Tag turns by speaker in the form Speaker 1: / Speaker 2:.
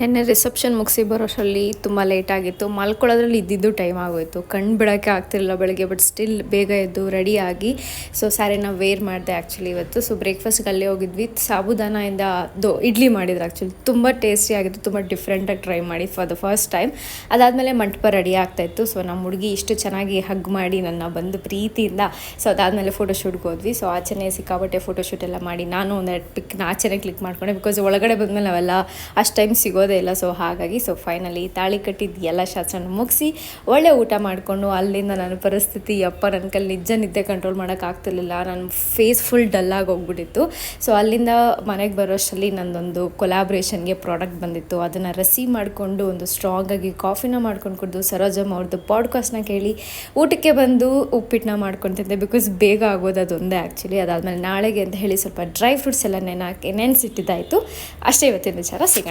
Speaker 1: ನೆನ್ನೆ ರಿಸೆಪ್ಷನ್ ಮುಗಿಸಿ ಬರೋಷ್ಟರಲ್ಲಿ ತುಂಬ ಲೇಟ್ ಆಗಿತ್ತು. ಮಲ್ಕೊಳ್ಳೋದ್ರಲ್ಲಿ ಇದ್ದಿದ್ದು ಟೈಮ್ ಆಗೋಯಿತು. ಕಣ್ಣು ಬಿಡೋಕ್ಕೆ ಆಗ್ತಿರಲಿಲ್ಲ ಬೆಳಗ್ಗೆ ಬಟ್ ಸ್ಟಿಲ್ ಬೇಗ ಎದ್ದು ರೆಡಿಯಾಗಿ ಸೊ ಸ್ಯಾರಿನ ವೇರ್ ಮಾಡಿದೆ ಆ್ಯಕ್ಚುಲಿ ಇವತ್ತು. ಸೊ ಬ್ರೇಕ್ಫಾಸ್ಟ್ಗೆ ಅಲ್ಲೇ ಹೋಗಿದ್ವಿ. ಸಾಬುದಾನದಿಂದ ದೋ, ಇಡ್ಲಿ ಮಾಡಿದ್ರು ಆ್ಯಕ್ಚುಲಿ ತುಂಬ ಟೇಸ್ಟಿ ಆಗಿತ್ತು, ತುಂಬ ಡಿಫ್ರೆಂಟಾಗಿ ಟ್ರೈ ಮಾಡಿ ಫಾರ್ ದ ಫಸ್ಟ್ ಟೈಮ್ ಅದಾದಮೇಲೆ ಮಂಟಪ ರೆಡಿ ಆಗ್ತಾಯಿತ್ತು ಸೊ ನಮ್ಮ ಹುಡುಗಿ ಇಷ್ಟು ಚೆನ್ನಾಗಿ ಹಗ್ ಮಾಡಿ ನನ್ನ ಬಂದು ಪ್ರೀತಿಯಿಂದ ಸೊ ಅದಾದಮೇಲೆ ಫೋಟೋಶೂಟ್ಗೆ ಹೋದ್ವಿ. ಸೊ ಆಚೆನೆ ಸಿಕ್ಕಾಬಟ್ಟೆ ಫೋಟೋಶೂಟ್ ಎಲ್ಲ ಮಾಡಿ ನಾನು ಒಂದೆರಡು ಪಿಕ್ನ ಆಚೆನೆ ಕ್ಲಿಕ್ ಮಾಡ್ಕೊಂಡೆ. ಬಿಕಾಸ್ ಒಳಗಡೆ ಬಂದಮೇಲೆ ನಾವೆಲ್ಲ ಅಷ್ಟು ಟೈಮ್ ಸಿಗೋದೇ ಇಲ್ಲ. ಸೊ ಹಾಗಾಗಿ ಸೊ ಫೈನಲಿ ತಾಳಿ ಕಟ್ಟಿದ್ದು ಎಲ್ಲ ಶಾಸನ ಮುಗಿಸಿ, ಒಳ್ಳೆ ಊಟ ಮಾಡಿಕೊಂಡು ಅಲ್ಲಿಂದ ನನ್ನ ಪರಿಸ್ಥಿತಿ ಅಪ್ಪ ನನ್ನ ಕಲ್ಲಿ ನಿಜ ನಿದ್ದೆ ಕಂಟ್ರೋಲ್ ಮಾಡೋಕ್ಕಾಗ್ತಿರ್ಲಿಲ್ಲ ನನ್ನ ಫೇಸ್ ಫುಲ್ ಡಲ್ಲಾಗಿ ಹೋಗ್ಬಿಟ್ಟಿತ್ತು. ಸೊ ಅಲ್ಲಿಂದ ಮನೆಗೆ ಬರೋಷ್ಟರಲ್ಲಿ ನಂದೊಂದು ಕೊಲಾಬ್ರೇಷನ್ಗೆ ಪ್ರಾಡಕ್ಟ್ ಬಂದಿತ್ತು. ಅದನ್ನು ರಸಿ ಮಾಡಿಕೊಂಡು ಒಂದು ಸ್ಟ್ರಾಂಗಾಗಿ ಕಾಫಿನ ಮಾಡ್ಕೊಂಡು ಕುಡಿದು ಸರೋಜಮ್ಮ ಅವ್ರದ್ದು ಪಾಡ್ಕಾಸ್ಟ್ನ ಕೇಳಿ ಊಟಕ್ಕೆ ಬಂದು ಉಪ್ಪಿಟ್ಟನ್ನ ಮಾಡ್ಕೊತಿದ್ದೆ ಬಿಕಾಸ್ ಬೇಗ ಆಗೋದು ಅದೊಂದೇ ಆ್ಯಕ್ಚುಲಿ ಅದಾದಮೇಲೆ ನಾಳೆಗೆ ಅಂತ ಹೇಳಿ ಸ್ವಲ್ಪ ಡ್ರೈ ಫ್ರೂಟ್ಸ್ ಎಲ್ಲ ನೆನೆ ಹಾಕಿ ನೆನೆಸಿಟ್ಟಿದ್ದಾಯಿತು. ಅಷ್ಟೇ ಇವತ್ತಿನ ವಿಚಾರ. ಸಿಗೋಣ